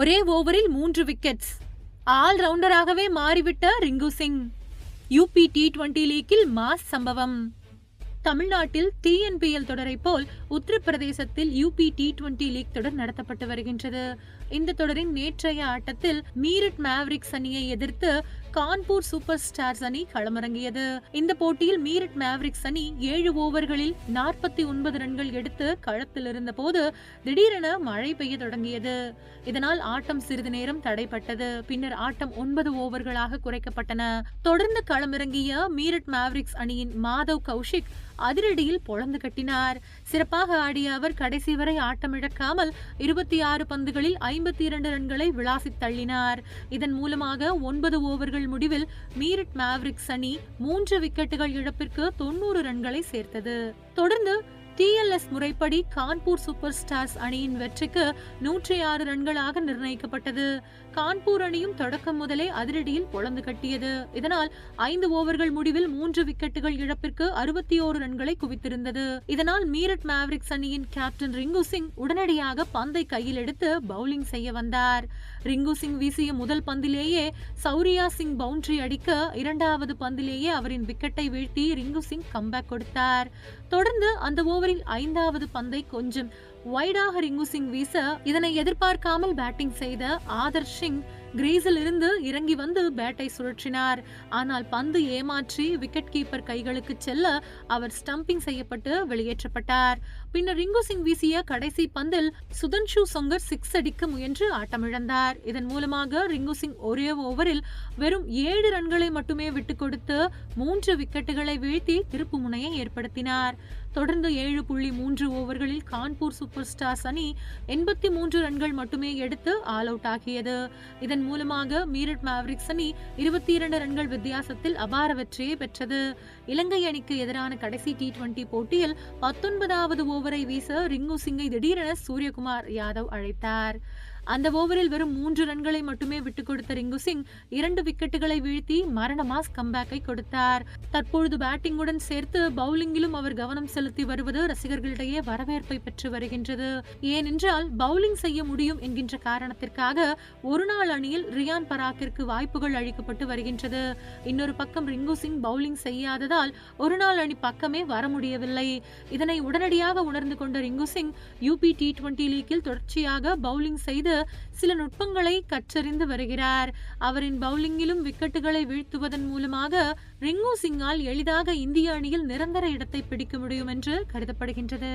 ஒரே ஓவரில் மூன்று விக்கெட்ஸ். ஆல் ரவுண்டராகவே மாறிவிட்ட Rinku Singh. UP T twenty லீக்கில் mass சம்பவம். தமிழ்நாட்டில் டிஎன்பிஎல் தொடரை போல் உத்தரப்பிரதேசத்தில் யூபி டி டுவெண்டி லீக் தொடர் நடத்தப்பட்டு வருகின்றது. இந்த தொடரின் நேற்றைய ஆட்டத்தில் மீரட் மேவ்ரிக்ஸ் அணியை எதிர்த்து கான்பூர் சூப்பர் ஸ்டார்ஸ் அணி களமிறங்கியது. இந்த போட்டியில் மீரட் மேவரிக்ஸ் அணி ஏழு ஓவர்களில் நாற்பத்தி ஒன்பது ரன்கள் எடுத்து களத்தில் இருந்த போது திடீரென மழை பெய்ய தொடங்கியது. இதனால் ஆட்டம் சிறிது நேரம் தடைப்பட்டது. பின்னர் ஆட்டம் ஒன்பது ஓவர்களாக குறைக்கப்பட்டன. தொடர்ந்து களமிறங்கிய மீரட் மேவரிக்ஸ் அணியின் மாதவ் கௌஷிக் அதிரடியில் பொழந்து கட்டினார். சிறப்பாக ஆடிய அவர் கடைசி வரை ஆட்டமிழக்காமல் இருபத்தி ஆறு பந்துகளில் ஐம்பத்தி இரண்டு ரன்களை விளாசி தள்ளினார். இதன் மூலமாக ஒன்பது ஓவர்கள் முடிவில் மீரட் மேவ்ரிக்ஸ் அணி மூன்று விக்கெட்டுகள் இழப்பிற்கு தொண்ணூறு ரன்களை சேர்த்தது. தொடர்ந்து டிஎல்எஸ் முறைப்படி கான்பூர் சூப்பர் ஸ்டார்ஸ் அணியின் வெற்றிக்கு நூற்றி ஆறு ரன்களாக நிர்ணயிக்கப்பட்டது. கான்பூர் அணியும் தொடக்கம் முதலே அதிரடியில் பொழந்து கட்டியது. இதனால் ஐந்து ஓவர்கள் முடிவில் மூன்று விக்கெட்டுகள் இழப்பிற்கு அறுபத்தி ஓரு ரன்களை குவித்திருந்தது. இதனால் மீரட் மேவரிக்ஸ் அணியின் கேப்டன் ரிங்கு சிங் உடனடியாக பந்தை கையில் எடுத்து பவுலிங் செய்ய வந்தார். ரிங்கு சிங் வீசிய முதல் பந்திலேயே சௌரியா சிங் பவுண்டரி அடிக்க இரண்டாவது பந்திலேயே அவரின் விக்கெட்டை வீழ்த்தி ரிங்கு சிங் கம்பேக் கொடுத்தார். தொடர்ந்து அந்த ஓவர் ஓவரில் ஐந்தாவது பந்தை கொஞ்சம் வைடாக ரிங்கு சிங் வீச இதனை எதிர்பார்க்காமல் பேட்டிங் செய்த ஆதர் சிங் கிரீஸில் இருந்து இறங்கி வந்து பேட்டை சுழற்றினார். ஆனால் பந்து ஏமாற்றி விக்கெட் கீப்பர் கைகளுக்கு செல்ல அவர் ஸ்டம்பிங் செய்யப்பட்டு வெளியேற்றப்பட்டார். பின்னர் ரிங்கு சிங் வீசிய கடைசி பந்தில் சுதன்ஷு சொங்கர் சிக்ஸ் அடிக்க முயன்று ஆட்டமிழந்தார். இதன் மூலமாக ரிங்கு சிங் ஒரே ஓவரில் வெறும் ஏழு ரன்களை மட்டுமே விட்டுக் கொடுத்து மூன்று விக்கெட்டுகளை வீழ்த்தி திருப்பு முனையை ஏற்படுத்தினார். தொடர்ந்து ஏழு புள்ளி மூன்று ஓவர்களில் கான்பூர் சூப்பர் ஸ்டார்ஸ் அணி எண்பத்தி மூன்று ரன்கள் மட்டுமே எடுத்து ஆல் அவுட் ஆகியது. இதன் மூலமாக மீரட் மேவரிக்ஸ் அணி இருபத்தி இரண்டு ரன்கள் வித்தியாசத்தில் அபார வெற்றியை பெற்றது. இலங்கை அணிக்கு எதிரான கடைசி டி டுவெண்டி போட்டியில் பத்தொன்பதாவது ஓவரை வீச ரிங்கு சிங்கை திடீரென சூரியகுமார் யாதவ் அழைத்தார். அந்த ஓவரில் வெறும் மூன்று ரன்களை மட்டுமே விட்டுக் கொடுத்த ரிங்கு சிங் இரண்டு விக்கெட்டுகளை வீழ்த்தி மரணமாஸ் கம்பேக்கை கொடுத்தார். தற்பொழுது பேட்டிங்குடன் சேர்த்து பவுலிங்கிலும் அவர் கவனம் செலுத்தி வருவது ரசிகர்களிடையே வரவேற்பை பெற்று வருகின்றது. ஏனென்றால் பவுலிங் செய்ய முடியும் என்கின்ற காரணத்திற்காக ஒரு நாள் அணியில் ரியான் பராக்கிற்கு வாய்ப்புகள் அளிக்கப்பட்டு வருகின்றது. இன்னொரு பக்கம் ரிங்கு சிங் பவுலிங் செய்யாததால் ஒரு நாள் அணி பக்கமே வர முடியவில்லை. இதனை உடனடியாக உணர்ந்து கொண்ட Rinku Singh UP T twenty லீக்கில் தொடர்ச்சியாக பவுலிங் செய்து சில நுட்பங்களை கற்றறிந்து வருகிறார். அவரின் பவுலிங்கிலும் விக்கெட்டுகளை வீழ்த்துவதன் மூலமாக ரிங்கு சிங்கால் எளிதாக இந்திய அணியில் நிரந்தர இடத்தை பிடிக்க முடியும் என்று கருதப்படுகின்றது.